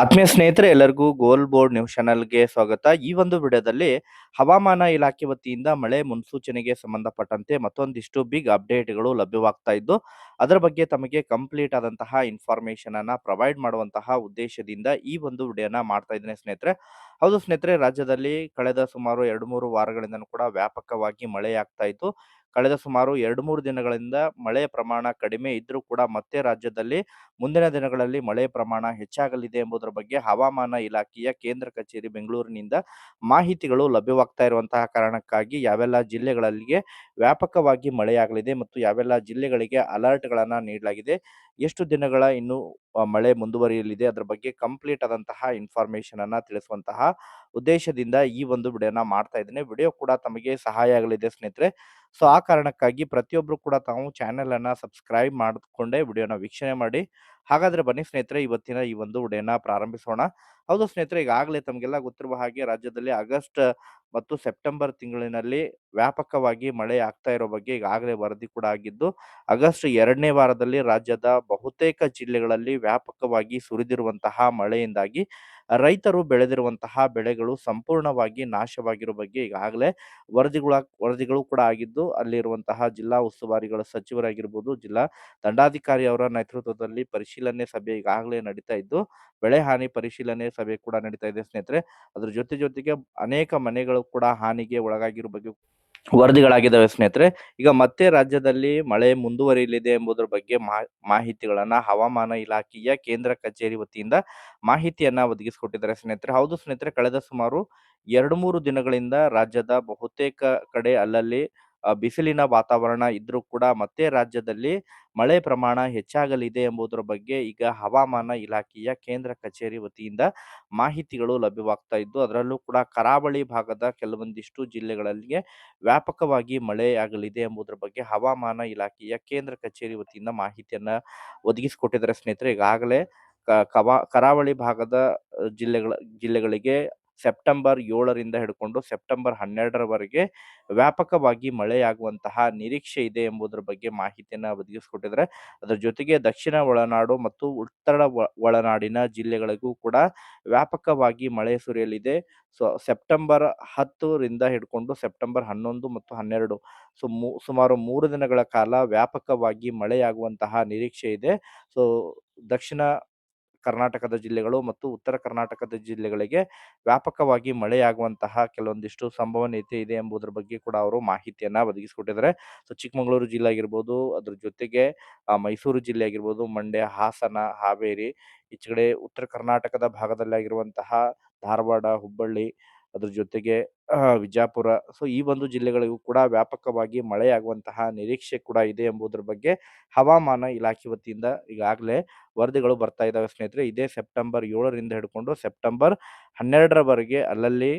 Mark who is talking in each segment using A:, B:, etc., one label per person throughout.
A: ಆತ್ಮೀಯ ಸ್ನೇಹಿತರೆ, ಎಲ್ಲರಿಗೂ ಗೋಲ್ ಬೋರ್ಡ್ ನ್ಯೂಸ್ ಚಾನಲ್ಗೆ ಸ್ವಾಗತ. ಈ ಒಂದು ವಿಡಿಯೋದಲ್ಲಿ ಹವಾಮಾನ ಇಲಾಖೆ ವತಿಯಿಂದ ಮಳೆ ಮುನ್ಸೂಚನೆಗೆ ಸಂಬಂಧಪಟ್ಟಂತೆ ಮತ್ತೊಂದಿಷ್ಟು ಬಿಗ್ ಅಪ್ಡೇಟ್ಗಳು ಲಭ್ಯವಾಗ್ತಾ ಇದ್ದು, ಅದರ ಬಗ್ಗೆ ತಮಗೆ ಕಂಪ್ಲೀಟ್ ಆದಂತಹ ಇನ್ಫಾರ್ಮೇಶನ್ ಅನ್ನ ಪ್ರೊವೈಡ್ ಮಾಡುವಂತಹ ಉದ್ದೇಶದಿಂದ ಈ ಒಂದು ವಿಡಿಯೋನ ಮಾಡ್ತಾ ಇದ್ದೇನೆ ಸ್ನೇಹಿತರೆ. ಹೌದು ಸ್ನೇಹಿತರೆ, ರಾಜ್ಯದಲ್ಲಿ ಕಳೆದ ಸುಮಾರು ಎರಡು ಮೂರು ವಾರಗಳಿಂದ ಕೂಡ ವ್ಯಾಪಕವಾಗಿ ಮಳೆಯಾಗ್ತಾ ಇತ್ತು. ಕಳೆದ ಸುಮಾರು ಎರಡು ಮೂರು ದಿನಗಳಿಂದ ಮಳೆಯ ಪ್ರಮಾಣ ಕಡಿಮೆ ಇದ್ರೂ ಕೂಡ ಮತ್ತೆ ರಾಜ್ಯದಲ್ಲಿ ಮುಂದಿನ ದಿನಗಳಲ್ಲಿ ಮಳೆಯ ಪ್ರಮಾಣ ಹೆಚ್ಚಾಗಲಿದೆ ಎಂಬುದರ ಬಗ್ಗೆ ಹವಾಮಾನ ಇಲಾಖೆಯ ಕೇಂದ್ರ ಕಚೇರಿ ಬೆಂಗಳೂರಿನಿಂದ ಮಾಹಿತಿಗಳು ಲಭ್ಯವಾಗ್ತಾ ಇರುವಂತಹ ಕಾರಣಕ್ಕಾಗಿ ಯಾವೆಲ್ಲ ಜಿಲ್ಲೆಗಳಿಗೆ ವ್ಯಾಪಕವಾಗಿ ಮಳೆಯಾಗಲಿದೆ ಮತ್ತು ಯಾವೆಲ್ಲ ಜಿಲ್ಲೆಗಳಿಗೆ ಅಲರ್ಟ್ಗಳನ್ನು ನೀಡಲಾಗಿದೆ. ಎಷ್ಟು ದಿನಗಳ ಇನ್ನು ಮಳೆ ಮುಂದುವರಿಯಲಿದೆ ಅದರ ಬಗ್ಗೆ ಕಂಪ್ಲೀಟ್ ಆದಂತಹ ಇನ್ಫಾರ್ಮೇಷನ್ ಅನ್ನ ತಿಳಿಸುವಂತಹ ಉದ್ದೇಶದಿಂದ ಈ ಒಂದು ವಿಡಿಯೋನ ಮಾಡ್ತಾ ಇದ್ದೇನೆ. ವಿಡಿಯೋ ಕೂಡ ತಮಗೆ ಸಹಾಯ ಆಗಲಿದೆ ಸ್ನೇಹಿತರೆ. ಸೊ, ಆ ಕಾರಣಕ್ಕಾಗಿ ಪ್ರತಿಯೊಬ್ಬರು ಕೂಡ ತಾವು ಚಾನೆಲ್ ಅನ್ನ ಸಬ್ಸ್ಕ್ರೈಬ್ ಮಾಡಿಕೊಂಡೇ ವಿಡಿಯೋನ ವೀಕ್ಷಣೆ ಮಾಡಿ. ಹಾಗಾದ್ರೆ ಬನ್ನಿ ಸ್ನೇಹಿತರೆ, ಇವತ್ತಿನ ಈ ಒಂದು ಉಡೆಯನ್ನ ಪ್ರಾರಂಭಿಸೋಣ. ಹೌದು ಸ್ನೇಹಿತರೆ, ಈಗಾಗಲೇ ತಮಗೆಲ್ಲ ಗೊತ್ತಿರುವ ಹಾಗೆ ರಾಜ್ಯದಲ್ಲಿ ಆಗಸ್ಟ್ ಮತ್ತು ಸೆಪ್ಟೆಂಬರ್ ತಿಂಗಳಿನಲ್ಲಿ ವ್ಯಾಪಕವಾಗಿ ಮಳೆ ಆಗ್ತಾ ಇರೋ ಬಗ್ಗೆ ಈಗಾಗಲೇ ವರದಿ ಕೂಡ ಆಗಿದ್ದು, ಆಗಸ್ಟ್ ಎರಡನೇ ವಾರದಲ್ಲಿ ರಾಜ್ಯದ ಬಹುತೇಕ ಜಿಲ್ಲೆಗಳಲ್ಲಿ ವ್ಯಾಪಕವಾಗಿ ಸುರಿದಿರುವಂತಹ ಮಳೆಯಿಂದಾಗಿ ರೈತರು ಬೆಳೆದಿರುವಂತಹ ಬೆಳೆಗಳು ಸಂಪೂರ್ಣವಾಗಿ ನಾಶವಾಗಿರೋ ಬಗ್ಗೆ ಈಗಾಗಲೇ ವರದಿಗಳ, ವರದಿಗಳು ಕೂಡ ಆಗಿದ್ದು, ಅಲ್ಲಿರುವಂತಹ ಜಿಲ್ಲಾ ಉಸ್ತುವಾರಿಗಳ ಸಚಿವರಾಗಿರ್ಬೋದು, ಜಿಲ್ಲಾ ದಂಡಾಧಿಕಾರಿ ಅವರ ನೇತೃತ್ವದಲ್ಲಿ ಪರಿಶೀಲನೆ ಸಭೆ ಈಗಾಗಲೇ ನಡೀತಾ ಇದ್ದು, ಬೆಳೆ ಹಾನಿ ಪರಿಶೀಲನೆ ಸಭೆ ಕೂಡ ನಡೀತಾ ಇದೆ ಸ್ನೇಹಿತರೆ. ಅದರ ಜೊತೆ ಜೊತೆಗೆ ಅನೇಕ ಮನೆಗಳು ಕೂಡ ಹಾನಿಗೆ ಒಳಗಾಗಿರೋ ಬಗ್ಗೆ ವರದಿಗಳಾಗಿದ್ದಾವೆ ಸ್ನೇಹಿತರೆ. ಈಗ ಮತ್ತೆ ರಾಜ್ಯದಲ್ಲಿ ಮಳೆ ಮುಂದುವರಿಯಲಿದೆ ಎಂಬುದರ ಬಗ್ಗೆ ಮಾಹಿತಿಗಳನ್ನ ಹವಾಮಾನ ಇಲಾಖೆಯ ಕೇಂದ್ರ ಕಚೇರಿ ವತಿಯಿಂದ ಮಾಹಿತಿಯನ್ನ ಒದಗಿಸಿಕೊಟ್ಟಿದ್ದಾರೆ ಸ್ನೇಹಿತರೆ. ಹೌದು ಸ್ನೇಹಿತರೆ, ಕಳೆದ ಸುಮಾರು ಎರಡು ಮೂರು ದಿನಗಳಿಂದ ರಾಜ್ಯದ ಬಹುತೇಕ ಕಡೆ ಅಲ್ಲಲ್ಲಿ ಬಿಸಿಲಿನ ವಾತಾವರಣ ಇದ್ರೂ ಕೂಡ ಮತ್ತೆ ರಾಜ್ಯದಲ್ಲಿ ಮಳೆ ಪ್ರಮಾಣ ಹೆಚ್ಚಾಗಲಿದೆ ಎಂಬುದರ ಬಗ್ಗೆ ಈಗ ಹವಾಮಾನ ಇಲಾಖೆಯ ಕೇಂದ್ರ ಕಚೇರಿ ವತಿಯಿಂದ ಮಾಹಿತಿಗಳು ಲಭ್ಯವಾಗ್ತಾ ಇದ್ದು, ಅದರಲ್ಲೂ ಕೂಡ ಕರಾವಳಿ ಭಾಗದ ಕೆಲವೊಂದಿಷ್ಟು ಜಿಲ್ಲೆಗಳಿಗೆ ವ್ಯಾಪಕವಾಗಿ ಮಳೆಯಾಗಲಿದೆ ಎಂಬುದರ ಬಗ್ಗೆ ಹವಾಮಾನ ಇಲಾಖೆಯ ಕೇಂದ್ರ ಕಚೇರಿ ವತಿಯಿಂದ ಮಾಹಿತಿಯನ್ನ ಒದಗಿಸಿಕೊಟ್ಟಿದ್ದಾರೆ. ಸ್ನೇಹಿತರೆ, ಈಗಾಗಲೇ ಕವಾ, ಕರಾವಳಿ ಭಾಗದ ಜಿಲ್ಲೆಗಳ, ಜಿಲ್ಲೆಗಳಿಗೆ ಸೆಪ್ಟೆಂಬರ್ ಏಳರಿಂದ ಹಿಡ್ಕೊಂಡು ಸೆಪ್ಟೆಂಬರ್ ಹನ್ನೆರಡರವರೆಗೆ ವ್ಯಾಪಕವಾಗಿ ಮಳೆಯಾಗುವಂತಹ ನಿರೀಕ್ಷೆ ಇದೆ ಎಂಬುದರ ಬಗ್ಗೆ ಮಾಹಿತಿಯನ್ನು ಒದಗಿಸಿಕೊಟ್ಟಿದ್ದಾರೆ. ಅದರ ಜೊತೆಗೆ ದಕ್ಷಿಣ ಒಳನಾಡು ಮತ್ತು ಉತ್ತರ ಒಳನಾಡಿನ ಜಿಲ್ಲೆಗಳಿಗೂ ಕೂಡ ವ್ಯಾಪಕವಾಗಿ ಮಳೆ ಸುರಿಯಲಿದೆ. ಸೊ, ಸೆಪ್ಟೆಂಬರ್ ಹತ್ತರಿಂದ ಹಿಡ್ಕೊಂಡು ಸೆಪ್ಟೆಂಬರ್ ಹನ್ನೊಂದು ಮತ್ತು ಹನ್ನೆರಡು ಸೊ ಸುಮಾರು ಮೂರು ದಿನಗಳ ಕಾಲ ವ್ಯಾಪಕವಾಗಿ ಮಳೆಯಾಗುವಂತಹ ನಿರೀಕ್ಷೆ ಇದೆ. ಸೊ, ದಕ್ಷಿಣ ಕರ್ನಾಟಕದ ಜಿಲ್ಲೆಗಳು ಮತ್ತು ಉತ್ತರ ಕರ್ನಾಟಕದ ಜಿಲ್ಲೆಗಳಿಗೆ ವ್ಯಾಪಕವಾಗಿ ಮಳೆಯಾಗುವಂತಹ ಕೆಲವೊಂದಿಷ್ಟು ಸಂಭವನೀಯತೆ ಇದೆ ಎಂಬುದರ ಬಗ್ಗೆ ಕೂಡ ಅವರು ಮಾಹಿತಿಯನ್ನ ಒದಗಿಸಿಕೊಟ್ಟಿದ್ದಾರೆ. ಸೊ, ಚಿಕ್ಕಮಗಳೂರು ಜಿಲ್ಲೆ ಆಗಿರ್ಬೋದು, ಅದ್ರ ಜೊತೆಗೆ ಮೈಸೂರು ಜಿಲ್ಲೆ ಆಗಿರ್ಬೋದು, ಮಂಡ್ಯ, ಹಾಸನ, ಹಾವೇರಿ ಈಚೆಗಡೆ ಉತ್ತರ ಕರ್ನಾಟಕದ ಭಾಗದಲ್ಲಿ ಆಗಿರುವಂತಹ ಧಾರವಾಡ, ಹುಬ್ಬಳ್ಳಿ, ಅದ್ರ ಜೊತೆಗೆ ವಿಜಾಪುರ. ಸೊ, ಈ ಒಂದು ಜಿಲ್ಲೆಗಳಿಗೂ ಕೂಡ ವ್ಯಾಪಕವಾಗಿ ಮಳೆಯಾಗುವಂತಹ ನಿರೀಕ್ಷೆ ಕೂಡ ಇದೆ ಎಂಬುದರ ಬಗ್ಗೆ ಹವಾಮಾನ ಇಲಾಖೆ ವತಿಯಿಂದ ಈಗಾಗಲೇ ವರದಿಗಳು ಬರ್ತಾ ಇದ್ದಾವೆ ಸ್ನೇಹಿತರೆ. ಇದೇ ಸೆಪ್ಟೆಂಬರ್ ಏಳರಿಂದ ಹಿಡ್ಕೊಂಡು ಸೆಪ್ಟೆಂಬರ್ ಹನ್ನೆರಡರವರೆಗೆ ಅಲ್ಲಲ್ಲಿ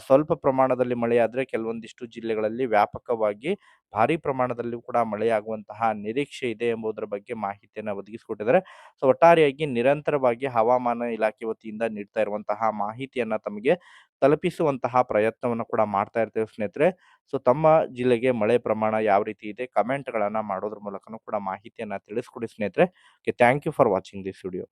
A: ಸ್ವಲ್ಪ ಪ್ರಮಾಣದಲ್ಲಿ ಮಳೆಯಾದರೆ ಕೆಲವೊಂದಿಷ್ಟು ಜಿಲ್ಲೆಗಳಲ್ಲಿ ವ್ಯಾಪಕವಾಗಿ ಭಾರಿ ಪ್ರಮಾಣದಲ್ಲಿ ಕೂಡ ಮಳೆಯಾಗುವಂತಹ ನಿರೀಕ್ಷೆ ಇದೆ ಎಂಬುದರ ಬಗ್ಗೆ ಮಾಹಿತಿಯನ್ನು ಒದಗಿಸಿಕೊಟ್ಟಿದ್ದಾರೆ. ಸೊ, ಒಟ್ಟಾರೆಯಾಗಿ ನಿರಂತರವಾಗಿ ಹವಾಮಾನ ಇಲಾಖೆ ವತಿಯಿಂದ ನೀಡ್ತಾ ಇರುವಂತಹ ಮಾಹಿತಿಯನ್ನು ತಮಗೆ ತಲುಪಿಸುವಂತಹ ಪ್ರಯತ್ನವನ್ನು ಕೂಡ ಮಾಡ್ತಾ ಇರ್ತೇವೆ ಸ್ನೇಹಿತರೆ. ಸೊ, ತಮ್ಮ ಜಿಲ್ಲೆಗೆ ಮಳೆ ಪ್ರಮಾಣ ಯಾವ ರೀತಿ ಇದೆ ಕಮೆಂಟ್ಗಳನ್ನು ಮಾಡೋದ್ರ ಮೂಲಕನೂ ಕೂಡ ಮಾಹಿತಿಯನ್ನ ತಿಳಿಸ್ಕೊಡಿ ಸ್ನೇಹಿತರೆ. Okay thank you for watching this video